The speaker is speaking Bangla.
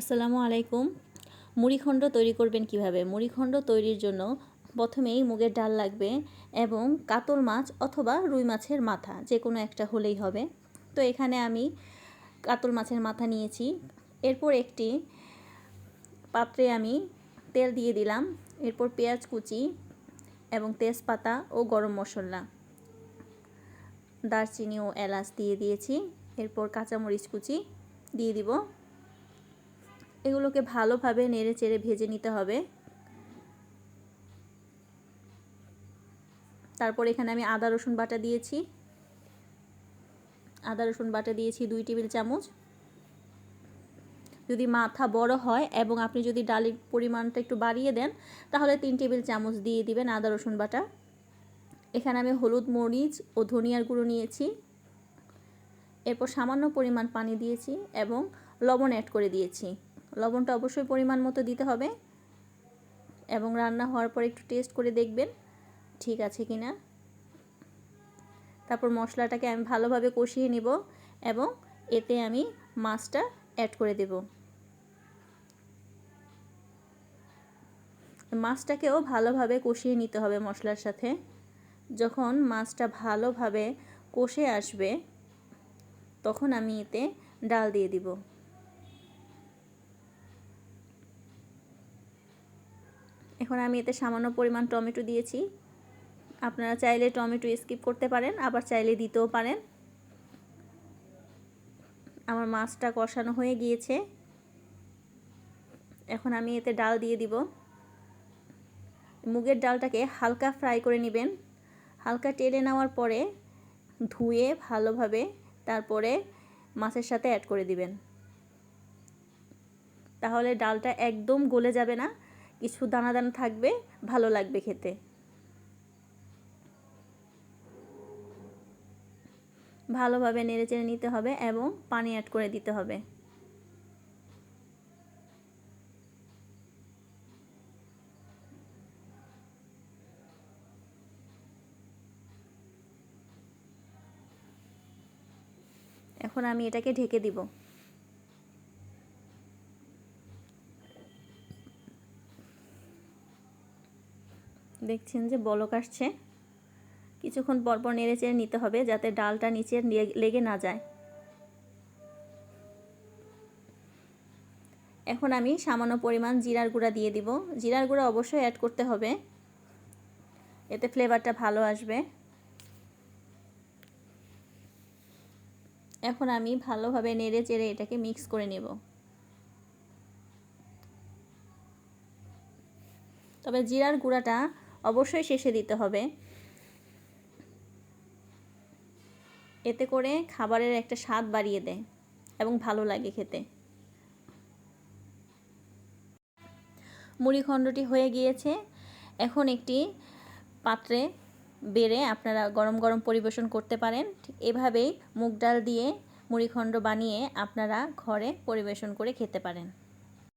আসসালামু আলাইকুম। মুড়িখণ্ড তৈরি করবেন কীভাবে? মুড়িখণ্ড তৈরির জন্য প্রথমেই মুগের ডাল লাগবে এবং কাতল মাছ অথবা রুই মাছের মাথা, যে কোনো একটা হলেই হবে। তো এখানে আমি কাতল মাছের মাথা নিয়েছি। এরপর একটি পাত্রে আমি তেল দিয়ে দিলাম। এরপর পেঁয়াজ কুচি এবং তেজপাতা ও গরম মশলা, দারচিনি ও এলাচ দিয়ে দিয়েছি। এরপর কাঁচামরিচ কুচি দিয়ে দিব। এগুলোকে ভালোভাবে নেড়ে চেড়ে ভেজে নিতে হবে। তারপর এখানে আমি আদা, রসুন বাটা দিয়েছি। আদা, রসুন বাটা দিয়েছি দুই টেবিল চামচ। যদি মাথা বড় হয় এবং আপনি যদি ডালের পরিমাণটা একটু বাড়িয়ে দেন, তাহলে তিন টেবিল চামচ দিয়ে দিবেন আদা, রসুন বাটা। এখানে আমি হলুদ, মরিচ ও ধনিয়ার গুঁড়ো নিয়েছি। এরপর সামান্য পরিমাণ পানি দিয়েছি এবং লবণ অ্যাড করে দিয়েছি। লবণটা অবশ্যই পরিমাণ মতো দিতে হবে এবং রান্না হওয়ার পর একটু টেস্ট করে দেখবেন ঠিক আছে কি না। তারপর মশলাটাকে আমি ভালোভাবে কষিয়ে নিব এবং এতে আমি মাছটা অ্যাড করে দেব। মাছটাকেও ভালোভাবে কষিয়ে নিতে হবে মশলার সাথে। যখন মাছটা ভালোভাবে কষে আসবে, তখন আমি এতে ডাল দিয়ে দিব। এখন আমি এতে সামান্য পরিমাণ টমেটো দিয়েছি। আপনারা চাইলে টমেটো স্কিপ করতে পারেন, আবার চাইলে দিতেও পারেন। আমার মাছটা কষানো হয়ে গিয়েছে। এখন আমি এতে ডাল দিয়ে দিব। মুগের ডালটাকে হালকা ফ্রাই করে নেবেন। হালকা টেলে নেওয়ার পরে ধুয়ে ভালোভাবে তারপরে মাছের সাথে অ্যাড করে দিবেন। তাহলে ডালটা একদম গলে যাবে না। কিছু দানা দানা থাকবে, ভালো লাগবে খেতে। ভালোভাবে নেড়ে চেড়ে নিতে হবে এবং পানি অ্যাড করে দিতে হবে। এখন আমি এটাকে ঢেকে দিব। দেখছেন যে বলক আসছে। কিছুক্ষণ পরপর নেড়ে চেড়ে নিতে হবে যাতে ডালটা নিচে লেগে না যায়। এখন আমি সামান্য পরিমাণ জিরার গুঁড়া দিয়ে দিব। জিরার গুঁড়া অবশ্যই অ্যাড করতে হবে। এতে ফ্লেভারটা ভালো আসবে। এখন আমি ভালোভাবে নেড়ে চেড়ে এটাকে মিক্স করে নেব। তবে জিরার গুঁড়াটা অবশ্যই শেষে দিতে হবে। এতে করে খাবারের একটা স্বাদ বাড়িয়ে দেয় এবং ভালো লাগে খেতে। মুড়িখণ্ডটি হয়ে গিয়েছে। এখন একটি পাত্রে বেড়ে আপনারা গরম গরম পরিবেশন করতে পারেন। এভাবেই মুগ ডাল দিয়ে মুড়িখণ্ড বানিয়ে আপনারা ঘরে পরিবেশন করে খেতে পারেন।